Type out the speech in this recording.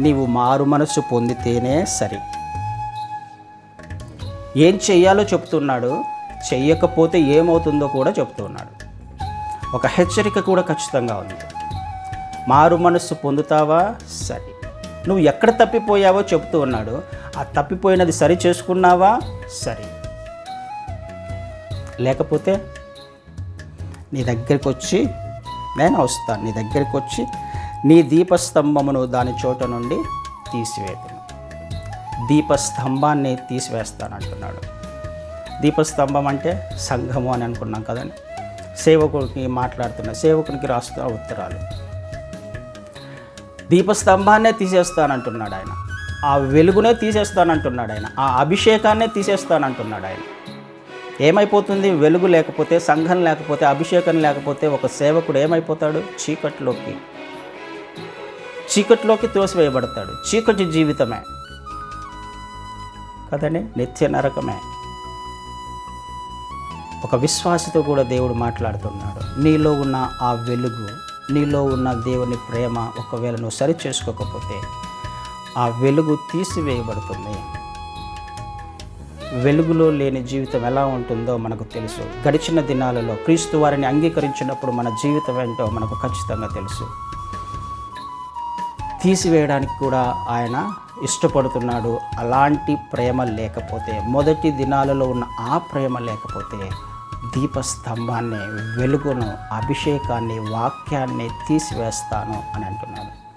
నీవు మారు మనసు పొందితేనే సరి. ఏం చెయ్యాలో చెప్తున్నాడు చెయ్యకపోతే ఏమవుతుందో కూడా చెప్తున్నాడు. ఒక హెచ్చరిక కూడా ఖచ్చితంగా ఉంది. మారు మనస్సు పొందుతావా? సరే. నువ్వు ఎక్కడ తప్పిపోయావో చెప్తూ ఉన్నాడు. ఆ తప్పిపోయినది సరి చేసుకున్నావా? సరే. లేకపోతే నీ దగ్గరికి వచ్చి నేను వస్తాను. నీ దగ్గరికి వచ్చి నీ దీపస్తంభమును దాని చోట నుండి తీసివేతును. దీపస్తంభాన్ని తీసివేస్తానంటున్నాడు. దీపస్తంభం అంటే సంఘము అని అనుకున్నాం కదండి. సేవకుడికి మాట్లాడుతున్న సేవకునికి రాస్తున్న ఉత్తరాలు. దీపస్తంభాన్నే తీసేస్తానంటున్నాడు ఆయన. ఆ వెలుగునే తీసేస్తానంటున్నాడు ఆయన. ఆ అభిషేకాన్నే తీసేస్తానంటున్నాడు ఆయన. ఏమైపోతుంది? వెలుగు లేకపోతే సంఘం లేకపోతే అభిషేకం లేకపోతే ఒక సేవకుడు ఏమైపోతాడు? చీకట్లోకి చీకట్లోకి తోసివేయబడతాడు చీకటి జీవితమే. కదండి? నిత్య నరకమే. ఒక విశ్వాసతో కూడా దేవుడు మాట్లాడుతున్నాడు. నీలో ఉన్న ఆ వెలుగు నీలో ఉన్న దేవుని ప్రేమ ఒకవేళ నువ్వు సరి చేసుకోకపోతే ఆ వెలుగు తీసివేయబడుతుంది. వెలుగులో లేని జీవితం ఎలా ఉంటుందో మనకు తెలుసు. గడిచిన దినాలలో క్రీస్తు వారిని అంగీకరించినప్పుడు మన జీవితం ఏంటో మనకు ఖచ్చితంగా తెలుసు. తీసివేయడానికి కూడా ఆయన ఇష్టపడుతున్నాడు. అలాంటి ప్రేమ లేకపోతే మొదటి దినాలలో ఉన్న ఆ ప్రేమ లేకపోతే దీపస్తంభాన్ని వెలుగును అభిషేకాన్ని వాక్యాన్ని తీసివేస్తాను అని అంటున్నాడు.